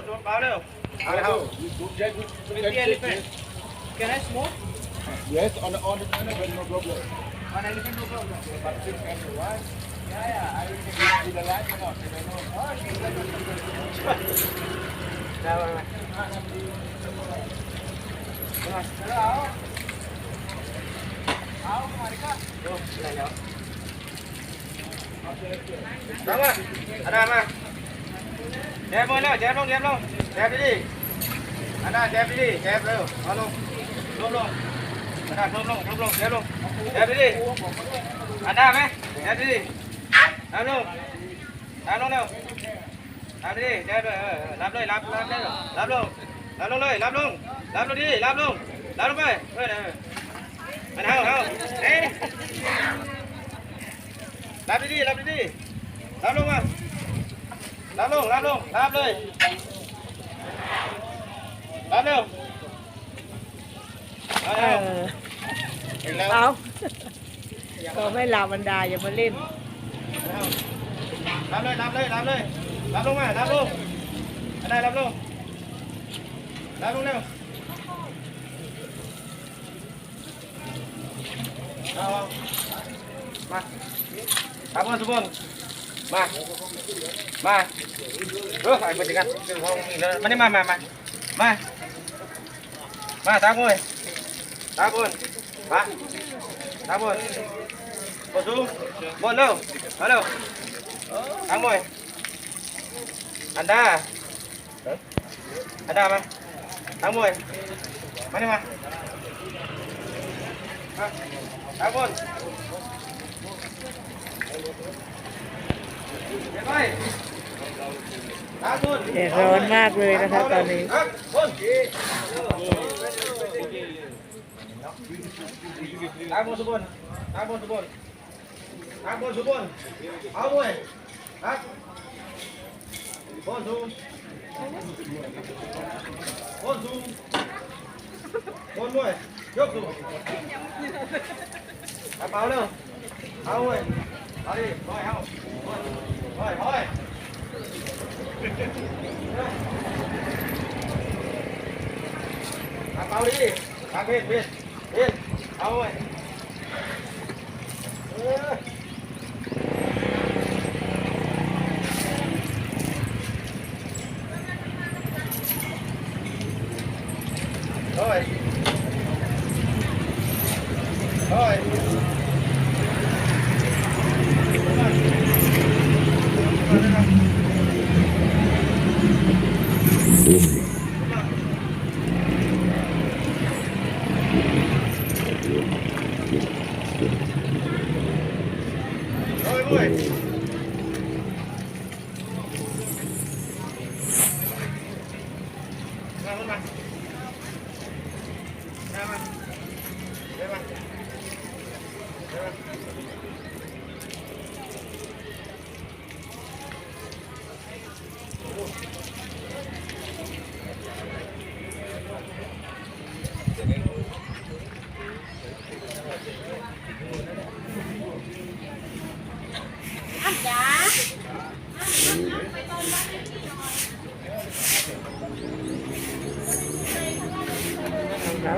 ดเบาเร็วเอาเลยเอา With the elephant. Can I smoke? Yes, on the on the elephant, no problem. On elephant no problem. But still can you right? Yeah, yeah. I will take you to the light or not. I don't know. ได้ไหมเอาเอามาดิค่ะ แจบมือแล้วแจบลงแจบลงแจบดีๆอาดาแจบดีๆแจบเร็วเอาลงลงลงอาดาลงลงลงลงแจบลงแจบดีๆอาดาไหมแจบดีๆเอาลงเอาลงเร็วรับดิได้เลยเออรับเลยรับรับเลยรับลงรับลงเลยรับลงรับลงดิรับลงรับลงไปเออเออมันเอาเอาเอ๊ะรับไปดิรับไปดิรับลงมา รับลงรับลงรับเลยรับเร็วเอาเอเร็วอเห็นแล้วเอาก็ไม่ลาบรรดาอย่ามาเล่น รับเลยรับเลยรับเลยรับลงมารับลงอะไรรับลงรับลงเร็วเอามาทำกันทุกคน มามาเออไอ้คนจัดการเป็นห้องนี่เลยมานี่มามามามามาตามคนตามคนมาตามคนบนสูงบนเร็วมาเร็วตามคนอันดาอันดามาตามคนมานี่มาตามคน เดี๋ยวไปตามคนแดร้อนมากเลยนะคะตอนนี้ตามคนตามคนสุบนตามคนสุบนตามคนสุบนเอาเว้ยครับนสูงคนสูงคนด้วยยกสูงกระเป๋าเร็วเอาเว้ย เอาดิร้อยเอาร้อยร้อยกระเป๋าดิทางเพชรเพชรเพชรเอาเว้ยเออร้อยร้อย Rồi, Ra luôn mà. Ra mà.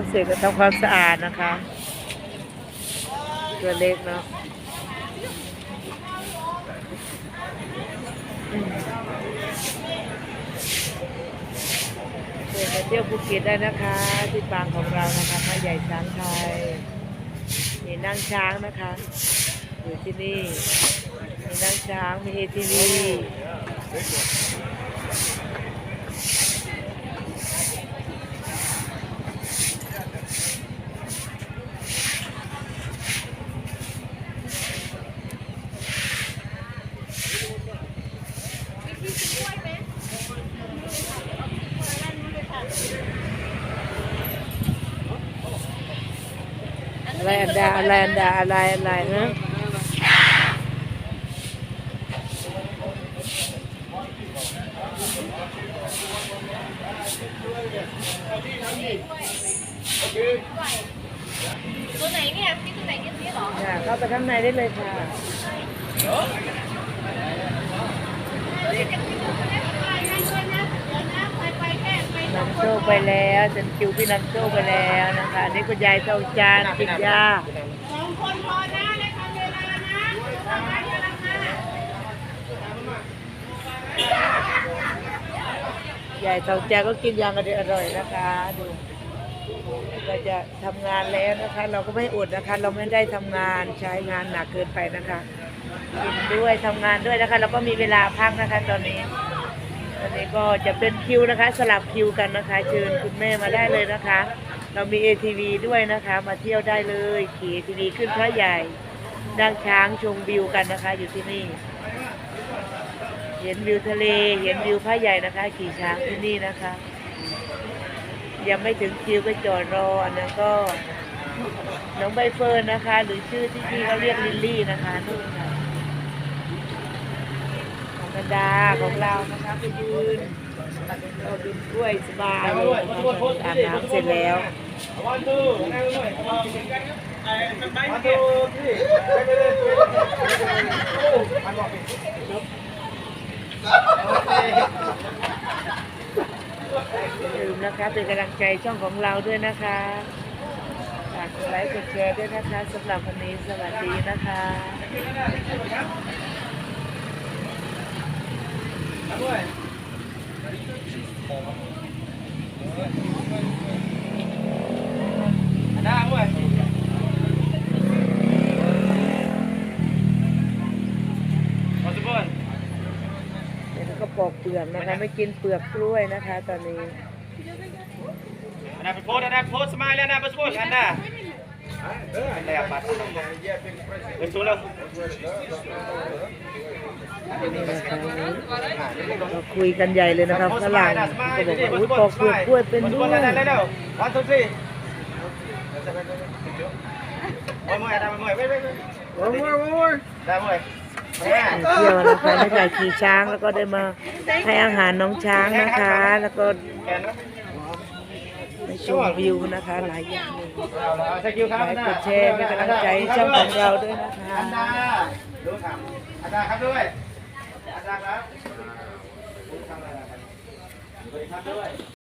เสร็จก็ทำความสะอาดนะคะ ตัวเล็กเนาะเดินมาเที่ยวภูเก็ตได้นะคะ ที่ปางของเรานะคะพระใหญ่ช้างไทยมีนั่งช้างนะคะ อยู่ที่นี่มีนั่งช้างมีเอทีวี อะไรอันดาอะไรอันดาอะไรอะไรนะตัวไหนเนี่ยพี่ตัวไหนเนี่ยพี่เหรอค่ะเข้าไปข้างในได้เลยค่ะ ตัวนี้จะพี่ตัวไหนตัวไหนด้วยนะเดี๋ยวนะ นำ โชคไปแล้วจนคิวพี่นำโชคไปแล้วนะคะอันนี่คุณยายเจ้าจานกินยาใหญ่เต่าแจก็กินยางกันอร่อยนะคะดูเราจะทำงานแล้วนะคะ เราก็ไม่อดนะคะ เราไม่ได้ทำงานใช้งานหนักเกินไปนะคะกินด้วยทำงานด้วยนะคะ เราก็มีเวลาพักนะคะตอนนี้ อันนี้ก็จะเป็นคิวนะคะ สลับคิวกันนะคะ เชิญคุณแม่มาได้เลยนะคะ เรามี ATV ด้วยนะคะ มาเที่ยวได้เลยขี่ ATV ขึ้นพระใหญ่ดังช้างชมวิวกันนะคะ อยู่ที่นี่ เห็นวิวทะเล เห็นวิวพระใหญ่นะคะ ขี่ช้างที่นี่นะคะ ยังไม่ถึงคิวก็จอดรออันนั้นก็น้องใบเฟิร์นนะคะ หรือชื่อที่พี่เขาเรียกลิลลี่นะคะนู่นค่ะ ของกันดาของเรานะคะไปยืนเราดูกล้วยสบายเลยนะคะอาบน้ำเสร็จแล้ววันทูนั่งด้วยวันทูที่ไปเลยโอ้มันบอกโอเคอย่าลืมนะคะเป็นกำลังใจช่องของเราด้วยนะคะฝากกดไลค์กดแชร์ด้วยนะคะสำหรับวันนี้สวัสดีนะคะ ด้วยหน้าด้วยมาสุบนเดี๋ยวเราก็ปอกเปลือกนะคะไม่กินเปลือกกล้วยนะคะ ตอนนี้อันนั้นเป็นโพสอันนั้น คุยกันใหญ่เลยนะคะฝรั่งก็บอกว่าอุ้ยปอกเปลือกกล้วยเป็นด้วยโอ้ยโอ้ยโอ้ยโอ้ได้มเที่ยวนะคะไม่จ่ายขี่ช้างแล้วก็ได้มาให้อาหารน้องช้างนะคะ แล้วก็แขนชมวิวนะคะหลายอย่างเลาละสกิลครับไลค์กดแชร์เป็นกำลังใจให้ช่องของเราด้วยนะคะอันดาดูถามอันดาครับด้วย ดาครับทำอะไรครับสวัสดีครับด้วย